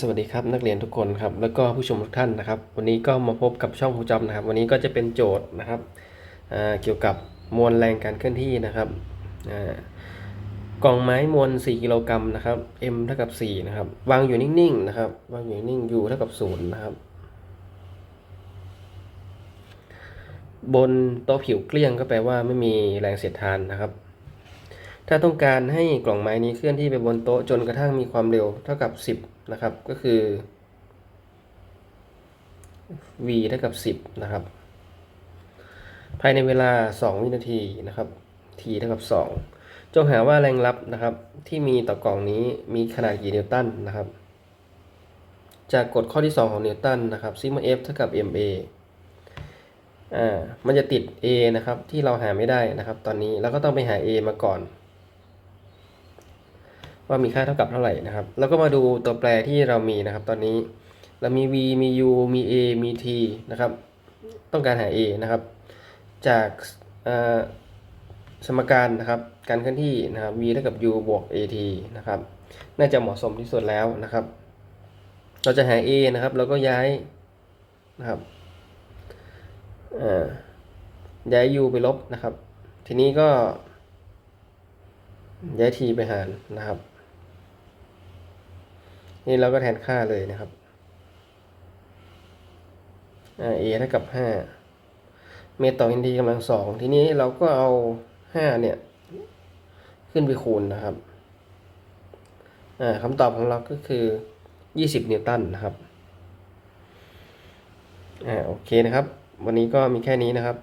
สวัสดีครับนักเรียนทุกคนครับแล้วก็ผู้ชมทุกท่านนะครับ วันนี้ก็มาพบกับช่องครูจอมนะครับ วันนี้ก็จะเป็นโจทย์นะครับเกี่ยวกับมวลแรงการเคลื่อนที่นะครับกล่องไม้มวล 4 กิโลกรัมนะครับ m เท่ากับ 4 นะครับ วางอยู่นิ่งๆนะครับวางอยู่นิ่งๆ u เท่ากับ 0 นะครับ บนโต๊ะผิวเกลี้ยงก็แปลว่าไม่มีแรงเสียดทานนะครับ ถ้าต้องการให้กล่องไม้นี้เคลื่อนที่ไปบนโต๊ะจนกระทั่งมีความเร็วเท่ากับ 10 นะครับ ก็คือ v เท่ากับ 10 นะครับ ภายในเวลา 2 วินาทีนะครับ t เท่ากับ 2 จงหาว่าแรงลับนะครับ ที่มีต่อกล่องนี้มีขนาดกี่นิวตันนะครับ จากกฎข้อที่ 2 ของนิวตันนะครับซิมา f เท่ากับ ma อ่า มันจะติด a นะครับ ที่เราหาไม่ได้นะครับ ตอนนี้เราก็ต้องไปหา a มาก่อน ว่ามีค่าเท่ากับเท่าไหร่นะครับ แล้วก็มาดูตัวแปรที่เรามีนะครับ ตอนนี้เรามี v มี u มี a มี t นะครับ ต้องการหา a นะครับ จากสมการนะครับ การเคลื่อนที่นะครับ v เท่ากับ u บวก at นะครับ น่าจะเหมาะสมที่สุดแล้วนะครับ เราจะหา a นะครับแล้วก็ย้ายนะครับย้าย u ไปลบนะครับ ทีนี้ก็ย้าย t ไปหารนะครับ นี่เราก็แทนค่าเลยนะครับอ่า a เท่ากับห้าเมตรต่ออินทีกำลังสองทีนี้เราก็เอาห้าเนี่ย ขึ้นไปคูณนะครับอ่าคำตอบของเราก็คือยี่สิบนิวตันนะครับอ่าโอเคนะครับ วันนี้ก็มีแค่นี้นะครับ